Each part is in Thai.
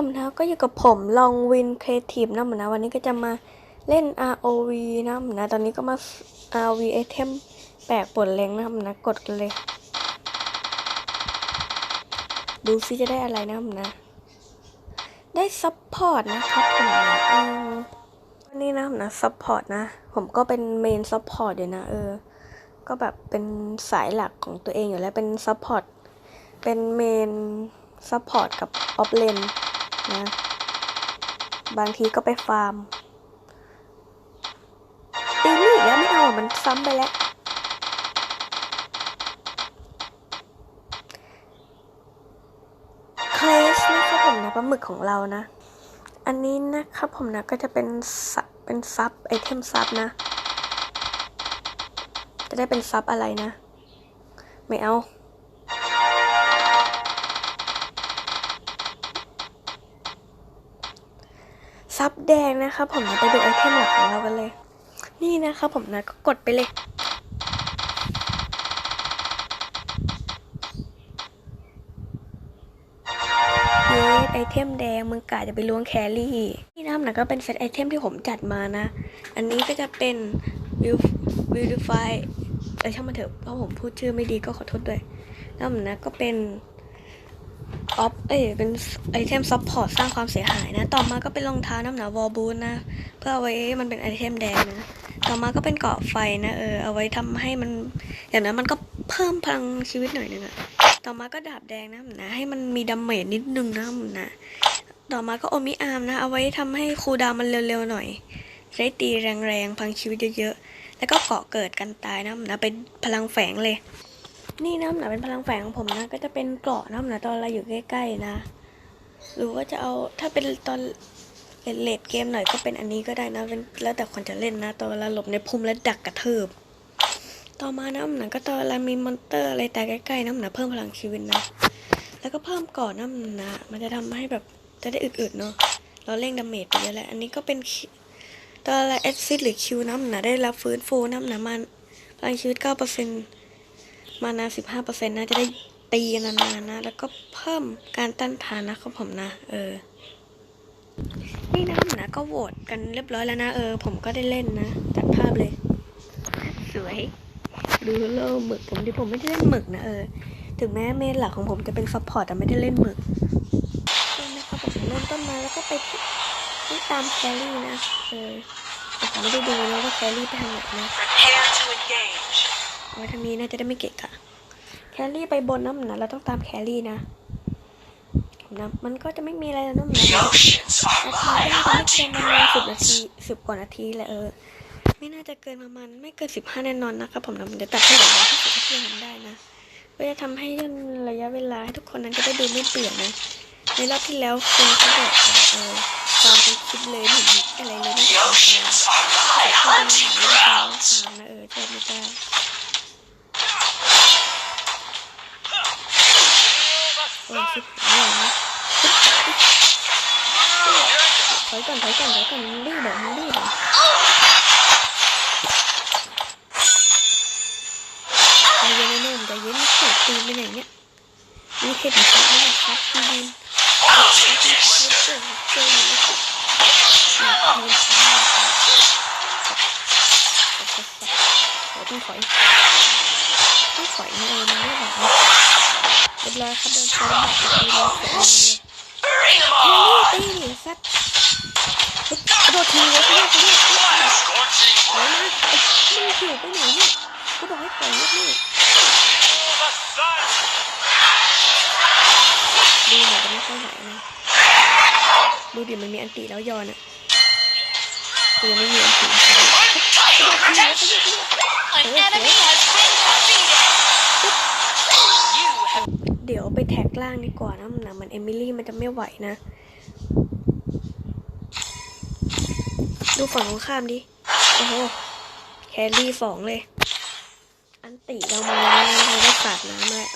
ผมนะก็อยู่กับผมลองวินครีเอทีฟนะเหมือนนะวันนี้ก็จะมาเล่น ROV นะมนะตอนนี้ก็มา ROV ไอเทมแปลกปวดแรงนะเหมือนนะกดกันเลย ดูซิจะได้อะไรนะเหมือนนะ ได้ซัพพอร์ตนะครับผมนะอืมวันนี้นะเหมือนนะซัพพอร์ตนะ ผมก็เป็นเมนซัพพอร์ตอยู่นะเออ ก็แบบเป็นสายหลักของตัวเองอยู่แล้วเป็นซัพพอร์ตเป็นเมนซัพพอร์ตกับออฟเลน นะ บางทีก็ไปฟาร์ม ตีนี่อีกแล้วไม่เอามันซ้ำไปแล้ว เคลสนะครับผมนะปลาหมึกของเรานะ อันนี้นะครับผมนะก็จะเป็นซับเป็นซับไอเทมซับนะ จะได้เป็นซับอะไรนะ ไม่เอา ซับแดงนะครับผมนะไปดูไอเทมหลักของเรากันเลย นี่นะครับผมนะก็กดไปเลย เยสไอเทมแดงมึงกะจะไปล้วงแครี่นี่นะครับนะก็เป็นเซตไอเทมที่ผมจัดมานะ อันนี้ก็จะเป็นวิววิวดิฟเออช่างมันเถอะเพราะผมพูดชื่อไม่ดีก็ขอโทษด้วยแล้วผมนะก็เป็น ออฟเอ้ยเป็นไอเทมซัพพอร์ตสร้างความเสียหายนะ ต่อมาก็เป็นรองเท้าน้ำหนาวอลบูนนะ เพื่อเอาไว้มันเป็นไอเทมแดงนะ ต่อมาก็เป็นเกาะไฟนะ เออ เอาไว้ทำให้มัน อย่างนั้นมันก็เพิ่มพลังชีวิตหน่อยนึงอะต่อมาก็ดาบแดงนะนะ ให้มันมีดาเมจนิดนึงนะนะ ต่อมาก็โอมิอาร์มนะ เอาไว้ทำให้คูดาวมันเร็วๆหน่อยจะได้ตีแรงๆพังชีวิตเยอะๆ แล้วก็เกาะเกิดกันตายนะนะ เป็นพลังแฝงเลย นี่นะนะเป็นพลังแฝงของผมนะ ก็จะเป็นเกราะนะนะตอนเราอยู่ใกล้ๆนะ หรือว่าจะเอาถ้าเป็นตอนเลดเกมหน่อยก็เป็นอันนี้ก็ได้นะเป็นแล้วแต่คนจะเล่นนะ ตอนเราหลบในพุ่มและดักกระเทิบต่อมาน้ำหนักก็ตอนเรามีมอนเตอร์อะไรแต่ใกล้ๆน้ำหนักเพิ่มพลังชีวิตนะ แล้วก็เพิ่มก่อนน้ำหนักมันจะทำให้แบบจะได้อึดๆเนาะเราเร่งดาเมจไปเยอะแล้วอันนี้ก็เป็นตอนเราแอดซิดหรือคิวน้ำหนักได้รับฟื้นฟูน้ำหนักมันพลังชีวิตเก้าเปอร์เซ็นต์ มานาสิบห้าเปอร์เซ็นต์นะจะได้ตีนานๆนะ แล้วก็เพิ่มการต้านทานนะครับผมนะ เออ นี่นะนะก็โหวตกันเรียบร้อยแล้วนะ เออ ผมก็ได้เล่นนะจัดภาพเลย สวย ดูโลหมึกผมที่ผมไม่ได้เล่นหมึกนะเออ ถึงแม้เมนหลักของผมจะเป็นซัพพอร์ตแต่ไม่ได้เล่นหมึกก็นะครับผมเริ่มต้นมาแล้วก็ไปที่ตามแครี่นะ เออแต่ผมไม่ได้ดูนะว่าแครี่ไปทางไหนนะ ไว้ทางนี้น่าจะได้ไม่เกะกะแครี่ไปบนน้ำหนะเราต้องตามแครี่นะนะมันก็จะไม่มีอะไรแล้วน้ำหนั The ก oceans are นาที my ก็น่าจะไม่เกิน hunting ประมาณสิบนา grounds. ทีสิบกว่านาทีแหละเออ ไม่น่าจะเกินประมาณไม่เกินสิบห้าแน่นอนนะครับผมนะเดี๋ยวตัดให้เหลือร้อยที่สุดที่ทำได้นะเพื่อจะทำให้ย่นระยะเวลาให้ทุกคนนั้นจะได้ดูไม่เปลี่ยนนะ ในรอบที่แล้วคนเขาบอกว่าเออตามเป็นคลิปเลยไม่เห็นอะไรเลยไม่ The ได้ตาม oceans are my ตาม hunting ไม่ตาม grounds. นะเออเจอไม่ได้ อ้ยชิบหายนะถอยก่อนถอยก่อนถอยก่อนรีบแบบมันรีบแบบใจเย็นนะนุ่มใจเย็นถูกตีนไปไหนเนี่ยนี่เห็นชัดไหมครับพี่ดิน This ต้องถอยต้องถอยนะเออมันไม่ไหวเรียบร้อยครับเดินไปแบบตีเลยเสร็จแล้ว Bring them เฮ้ on! ยตีหนิสัตว์กระโดดทีเลยกระโดดทีเลย What a scorching ถอยมาไอ้มึงหิวไปไหนเนี่ยกูบอกให้ถอยลูกนี่ดูเหมือนจะไม่ค่อยไหวนะดูดิมันมีอันตีแล้วยอนอะกูยังไม่มีอันตี An enemy has been defeated! You have เดี๋ยวไปแท็ กล่างดีกว่านะมันนะมันเอมิลี่มันจะไม่ไหวนะ ดูฝั่งตรงข้ามดิ โอ้โหแครี่สองเลย อันติเรามาแล้วนะเราได้สาดน้ำแล้ว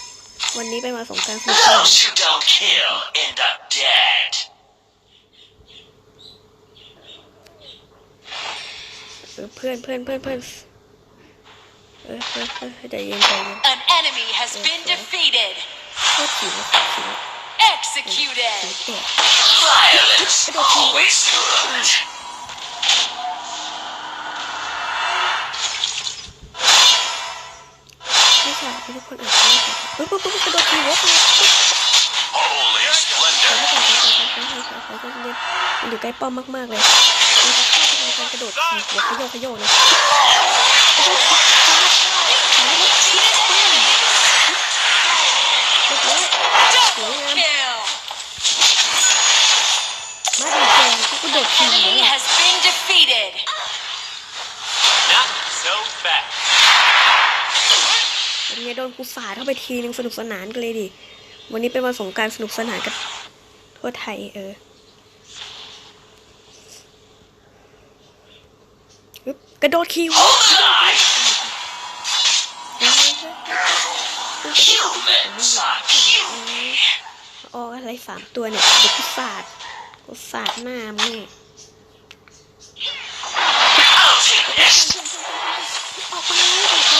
วันนี้ไปมาสงกรารสุด those who don't kill end up dead. เออเพื่อนเพื่อนเพื่อนเพื่อนเออเออเออใจเย็นใจเย็น An enemy has been defeated. โคตรขิวโคตรขิว Executed. แตก Violence always good. ไม่ใช่ทุกคนอาจจะไม่ใช่ปุ๊บปุ๊บปุ๊บกระโดดทีวอปุ๊บ Holy splendor. ไม่ก่อนขอขอขอขอขอขอขอเย็นมันอยู่ใกล้ป้อมมากๆเลยมันจะเข้าไปในการกระโดดทีหัวขยโยขยโยนะกระโดดทีเรียบร้อย Double kill. มาดีแกงเขากระโด An ดทีหัว enemy อะ has been defeated. Not so fast. เป็นไงโดนกูสาดเข้าไปทีนึงสนุกสนานกันเลยดิ วันนี้เป็นวันสงกรารสนุกสนานกันทั่วไทยเออปึ๊บกระโดดขี่หัว Hold the line. Humans are puny. ออกอะไรสามตัวเนี่ยเด็กกูสาดกูสาดหน้ามึงออกไปออกไป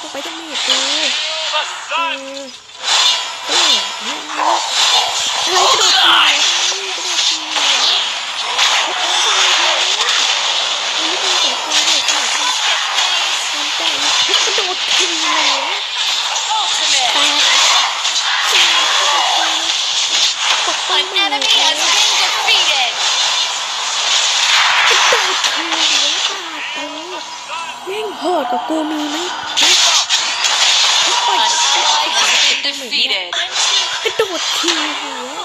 ออกไปจะมีดกูเออเอออะไรกระโดดขี่หัวกระโดดขี่หัวอันนี้เป็นสงกรานต์เนี่ยค่ะความใจกระโดดขี่หัว Ultimate. แตก An enemy has been defeated. กระโดดขี่หัวปาดกูแม่ง โหดกว่ากูมีไหม An ally has been defeated. กระโดดขี่หัว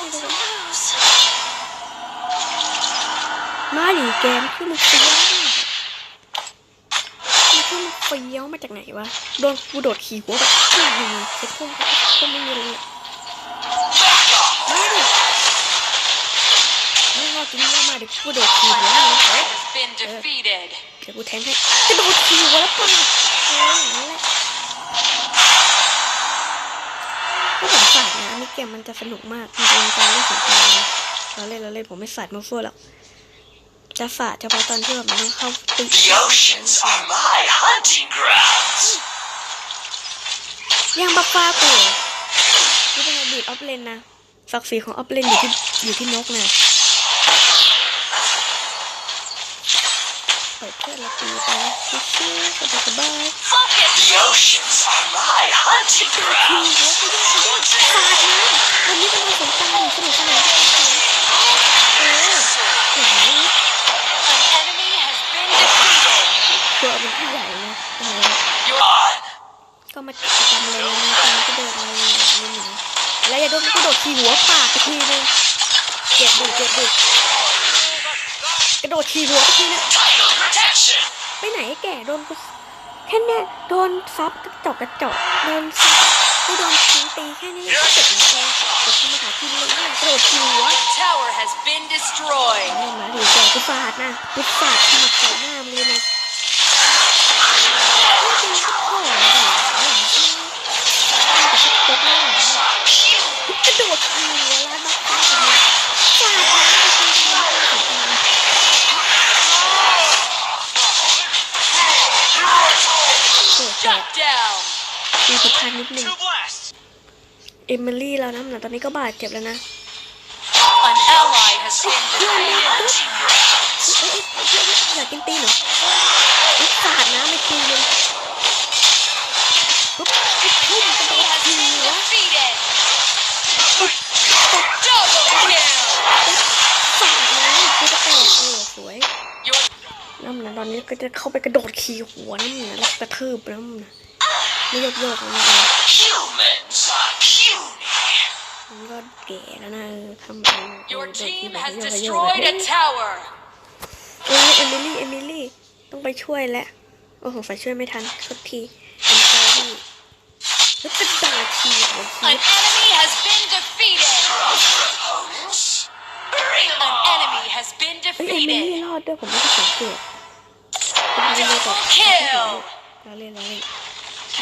มาดิแกมขึ้นมาเฟี้ยวมันขึ้นมาเฟี้ยวมาจากไหนวะ โดนกูโดดขี่หัวแบบขึ้นอยู่เซ็ตพุ่งก็ไม่มีเลยมาดิไม่รอกินเยอะมาดิกูโดดขี่หัวเลย ยวกูแทงให้กระโดดขี่หัวแล้วปาดเอออย่างนั้นแหละก็ผมสาดนะอันนี้เกมมันจะสนุกมากมันเป็นการเล่นสงกรานต์นะเราเล่นเราเล่นผมไม่สาดมาฟัวหรอกจะสาดเฉพาะตอนที่แบบมันต้องเข้าตี The oceans are my hunting grounds. ย่างบัฟฟ้ากูเหรอนี่เป็นอดีตออฟเลนนะศักดิ์ศรีของออฟเลนอยู่ที่อยู่ที่นกนะ เพื่อนละตีไปชิวๆสบายๆ Focus. The oceans are my hunting ground สาดน้ำวันนี้เป็นวันสงกรานต์สนุกสนานกันเอออย่างนี้ตัวเป็นผู้ใหญ่นะเออก็มากิจกรรมเลยนะตอนก็เดินอะไรอย่างนี้นะแล้วอย่าโดนกระโดดขี่หัวปากทีนึงเจ็บดูเจ็บดูกระโดดขี่หัวทีนึง ไปไหนไอ้แก่โดนกูแค่เนี้ยโดนซับกระจกกระจกโดนซับไม่โดนทิ้งตีแค่นี้ก็เจ็บแล้วเองเจ็บทำมาหากินเลยเนี่ยกระโดดขี่หัว tower has been destroyed. นี่มาดิแกกูฟาดนะกูฟาดขมับใส่หน้ามึงเลยนะไม่เป็นที่พ่อเลยกระโดดขี่หัวแล้วมาฟาดกันเลยฟาดนะไปทีนึงฟาดกันโอ้แต Shut ก down. มีผิดพลาดนิดนึง To blast. เอมิลี่แล้วนะตอนนี้ก็บาดเจ็บแล้วนะ An ally has been defeated. เอ้ยเอ้ยเอ้ยเอ้ยอยากกินตีนเหรออุ๊ยสาดน้ำไปทีนึงปุ๊บปุ๊บทุ่มกระโด He ด has ที been หัว defeated. ปุ๊บปุ๊บ Double kill. สาดน้ำกูจะแตกเลยสวย Your น้ำนะตอนนี้ก็จะเข้าไปกระโดดขี่หัวน้ำนะแล้วกระทืบน้ำนะ ไม่โยกโยกๆนะเออ Humans are puny. มันก็แก่แล้วนะเออทำอะไรนะเออ your โดดขี่ team แบบ has โยกๆ destroyed a tower. เอ้ยเอมิลี่เอมิลี่ต้องไปช่วยแล้วโอ้สงสัยช่วยไม่ทันสักทีเป็นซอรี่แล้วกระโดดขี่หัว An ขี่ enemy has been defeated. Opponents. Bring 'em An on. enemy has been เอ้ยเอมิลี่ defeated. รอดด้วยผมไม่ได้สังเกต Double kill. เราเล่นเราเล่น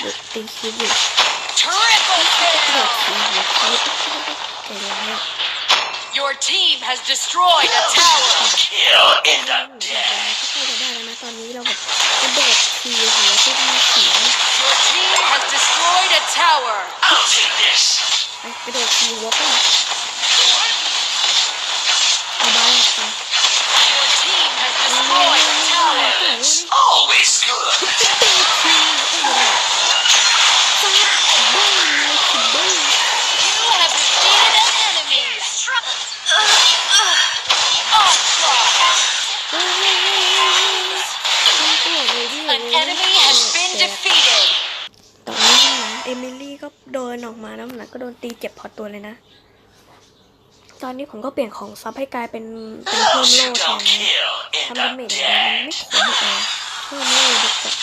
680. Triple kill! Your team has destroyed a tower! Kill in the dead! Your team has destroyed a tower! I'll take this! ไปกระโดดทีหัวไปเอาบ้านไป โดนตีเจ็บพอตัวเลยนะ ตอนนี้ผมก็เปลี่ยนของซับให้กลายเป็นเป็นเพิ่มโล่แทนทำดาเมจอย่างเดียวมันไม่คุ้มเออเพิ่มโล่ดีกว่า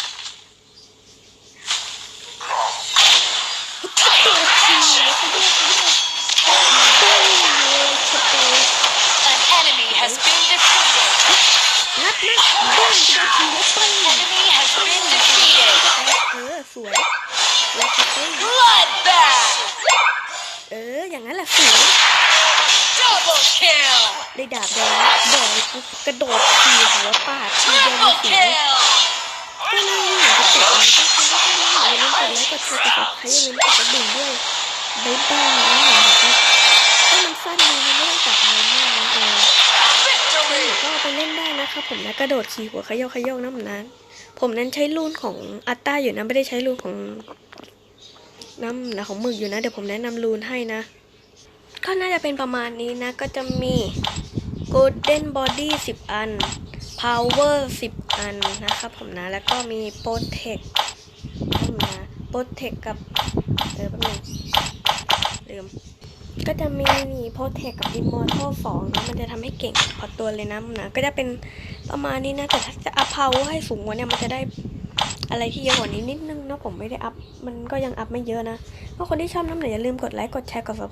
นัดนัดบ้านจะทีละไปเออสวยแล้วก็ไป Bloodbath. เอออย่างนั้นแหละสวย Double kill. ได้ดาบแดงแดงปุ๊บกระโดดขี่หัวปาดทีเดียว Triple สวย kill. ก็น่าอยากจะติดอันนี้ก็คือว่าอย่าลืมกดไลค์กดแชร์กดซับสไครต์อย่าลืมกดกระดิ่งด้วยบ๊ายบายนะหนูก็ถ้ามันสั้นดีมันไม่ต้องตัดอะไรมากนะเออ Victory. ก็เอาไปเล่นได้นะครับผมนะกระโดดขี่หัวเขย่าเขย่าน้ำนั้น ผมนั้นใช้รูนของอัตตาอยู่นะไม่ได้ใช้รูนของ น้ำนะของหมึกอยู่นะ เดี๋ยวผมแนะนำรูนให้นะ ก็น่าจะเป็นประมาณนี้นะ ก็จะมี Golden Body 10 อัน Power 10 อันนะครับผมนะ แล้วก็มี Protect นะ Protect กับเออแป๊บนึงลืมก็จะมีนี่โพเทคกับ Immortal 2นะมันจะทำให้เก่งพอตัวเลยนะนะก็จะเป็นประมาณนี้นะแต่ถ้าจะอัพ power ให้สูงกว่าเนี่ยมันจะได้ อะไรที่เยอะกว่านี้นิดนึงนะผมไม่ได้อัพ มันก็ยังอัพไม่เยอะนะถ้าคนที่ชอบน้ำไหนอย่าลืมกดไลค์ กดแชร์ กด subscribe